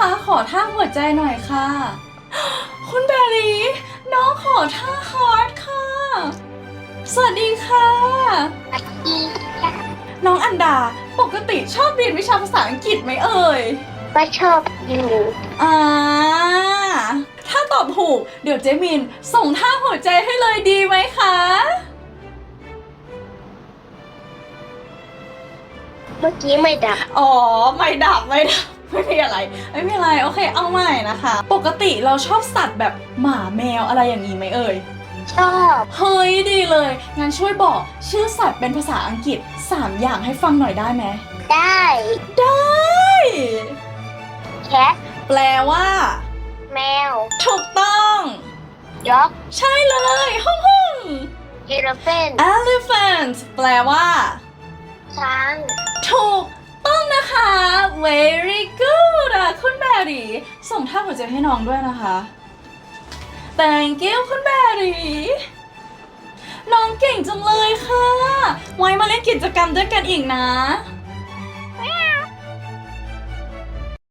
คะขอท่าหัวใจหน่อยค่ะ คุณแบรี่น้องขอท่าฮาร์ดค่ะ สวัสดีค่ะอีค่ะ น้องอันดาปกติชอบเรียนวิชาภาษาอังกฤษไหมเอ่ย ก็ชอบอยู่อ่าถ้าตอบถูก เดี๋ยวเจมินส่งท่าหัวใจให้เลยดีไหมคะ เมื่อกี้ไม่ดับ อ๋อ ไม่ดับไม่ดับ ไม่มีอะไร ไม่มีอะไร โอเค เอาใหม่นะคะ ปกติเราชอบสัตว์แบบหมาแมวอะไรอย่างนี้ไหมเอ่ย ชอบ เฮ้ยดีเลย งั้นช่วยบอกชื่อสัตว์เป็นภาษาอังกฤษ 3 อย่างให้ฟังหน่อยได้ไหม ได้ ได้แคทแปลว่า แมว ถูกต้อง ด็อกใช่เลยฮ่องฮ่องเอโรเฟน elephant แปลว่า ช้าง ถูกต้องนะคะ very รี่ส่งท่าหัวใจให้น้องด้วยนะคะ thank you คุณแบรี่น้องเก่งจังเลยค่ะ ไว้มาเล่นกิจกรรมด้วยกันอีกนะ